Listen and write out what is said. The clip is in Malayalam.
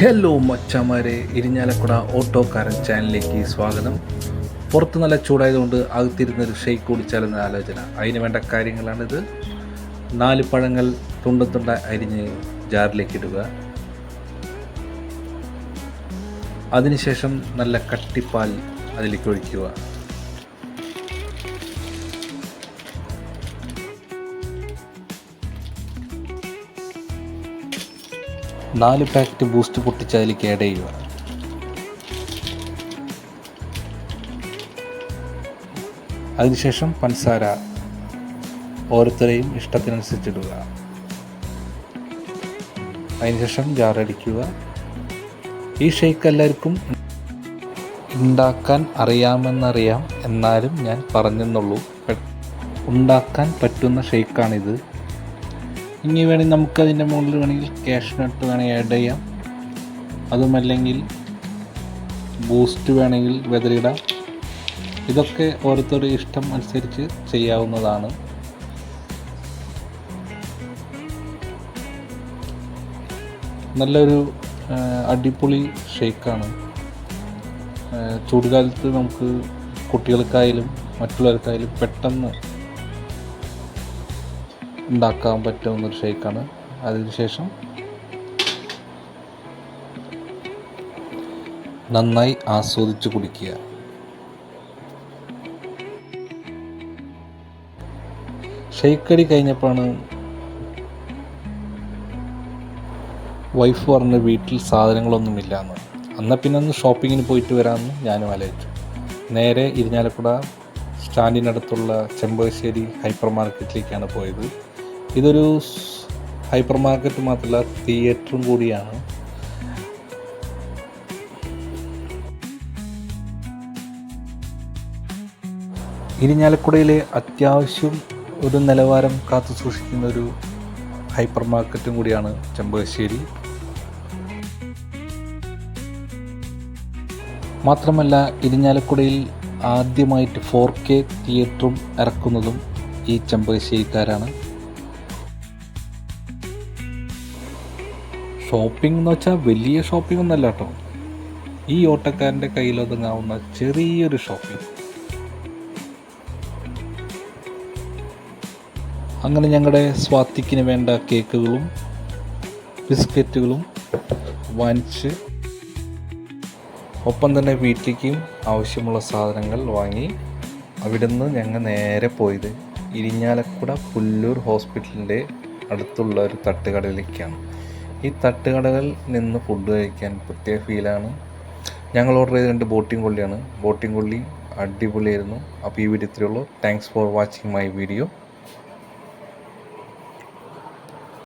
ഹലോ മച്ചമാരെ ഇരിഞ്ഞാലക്കുട ഓട്ടോക്കാരൻ ചാനലിലേക്ക് സ്വാഗതം. പുറത്ത് നല്ല ചൂടായതുകൊണ്ട് അകത്തിരുന്നൊരു ഷെയ്ക്ക് കുടിച്ചാലെന്ന ആലോചന. അതിന് വേണ്ട കാര്യങ്ങളാണിത്. നാല് പഴങ്ങൾ തുണ്ട തുണ്ട അരിഞ്ഞ് ജാറിലേക്ക് ഇടുക. അതിനുശേഷം നല്ല കട്ടിപ്പാൽ അതിലേക്ക് ഒഴിക്കുക. നാല് പാക്കറ്റ് ബൂസ്റ്റ് പൊട്ടിച്ച് അതിലേക്ക് ആഡ് ചെയ്യുക അതിനുശേഷം പഞ്ചസാര ഓരോരുത്തരെയും ഇഷ്ടത്തിനനുസരിച്ചിടുക. അതിനുശേഷം ജാറടിക്കുക. ഈ ഷേക്ക് എല്ലാവർക്കും ഉണ്ടാക്കാൻ അറിയാമെന്നറിയാം എന്നാലും ഞാൻ പറഞ്ഞെന്നുള്ളൂ. ഉണ്ടാക്കാൻ പറ്റുന്ന ഷേക്കാണിത് ഇനി വേണമെങ്കിൽ നമുക്ക് അതിന്റെ മുകളിൽ വേണമെങ്കിൽ ക്യാഷ് നട്ട് വേണമെങ്കിൽ ആഡ് ചെയ്യാം. അതുമല്ലെങ്കിൽ ബൂസ്റ്റ് വേണമെങ്കിൽ വെതറിടാം ഇതൊക്കെ ഓരോരുത്തരുടെ ഇഷ്ടം അനുസരിച്ച് ചെയ്യാവുന്നതാണ്. നല്ലൊരു അടിപൊളി ഷേക്കാണ് ചൂടുകാലത്ത് നമുക്ക് കുട്ടികൾക്കായാലും മറ്റുള്ളവർക്കായാലും പെട്ടെന്ന് ഉണ്ടാക്കാൻ പറ്റുന്ന ഒരു ഷേക്കാണ് അതിനുശേഷം നന്നായി ആസ്വദിച്ച് കുടിക്കുക. ഷെയ്ക്കടി കഴിഞ്ഞപ്പോഴാണ് വൈഫ് പറഞ്ഞ് വീട്ടിൽ സാധനങ്ങളൊന്നുമില്ല എന്ന് എന്നാൽ പിന്നെ ഒന്ന് ഷോപ്പിങ്ങിന് പോയിട്ട് വരാമെന്ന് ഞാനും ആലോചിച്ചു. നേരെ ഇരിഞ്ഞാലക്കുട സ്റ്റാൻഡിനടുത്തുള്ള ചെമ്പകശ്ശേരി ഹൈപ്പർ മാർക്കറ്റിലേക്കാണ് പോയത്. ഇതൊരു ഹൈപ്പർ മാർക്കറ്റ് മാത്രമല്ല തിയേറ്ററും കൂടിയാണ്. ഇരിഞ്ഞാലക്കുടയിലെ അത്യാവശ്യം ഒരു നിലവാരം കാത്തു സൂക്ഷിക്കുന്ന ഒരു ഹൈപ്പർ മാർക്കറ്റും കൂടിയാണ് ചെമ്പകശ്ശേരി. മാത്രമല്ല ഇരിഞ്ഞാലക്കുടയിൽ ആദ്യമായിട്ട് ഫോർ കെ തിയേറ്ററും ഇറക്കുന്നതും ഈ ചെമ്പകശ്ശേരിക്കാരാണ്. ഷോപ്പിംഗ് എന്ന് വെച്ചാൽ വലിയ ഷോപ്പിംഗ് ഒന്നല്ല കേട്ടോ. ഈ ഓട്ടക്കാരന്റെ കയ്യിലൊതുങ്ങാവുന്ന ചെറിയൊരു ഷോപ്പിംഗ്. അങ്ങനെ ഞങ്ങളുടെ സ്വാത്തിക്കിന് വേണ്ട കേക്കുകളും ബിസ്ക്കറ്റുകളും വാങ്ങിച്ച് ഒപ്പം തന്നെ വീട്ടിലേക്കും ആവശ്യമുള്ള സാധനങ്ങൾ വാങ്ങി അവിടുന്ന് ഞങ്ങൾ നേരെ പോയത് ഇരിഞ്ഞാലക്കുട പുല്ലൂർ ഹോസ്പിറ്റലിന്റെ അടുത്തുള്ള ഒരു തട്ടുകടയിലേക്കാണ്. ഈ തട്ടുകടകളിൽ നിന്ന് ഫുഡ് കഴിക്കാൻ പ്രത്യേക ഫീലാണ് ഞങ്ങൾ ഓർഡർ ചെയ്ത രണ്ട് ബോട്ടിംഗ് കൊള്ളിയാണ്. ബോട്ടിംഗ് കൊള്ളി അടിപൊളിയായിരുന്നു. അപ്പോൾ ഈ വീഡിയോ ഇത്രയേ ഉള്ളൂ. Thanks for watching my video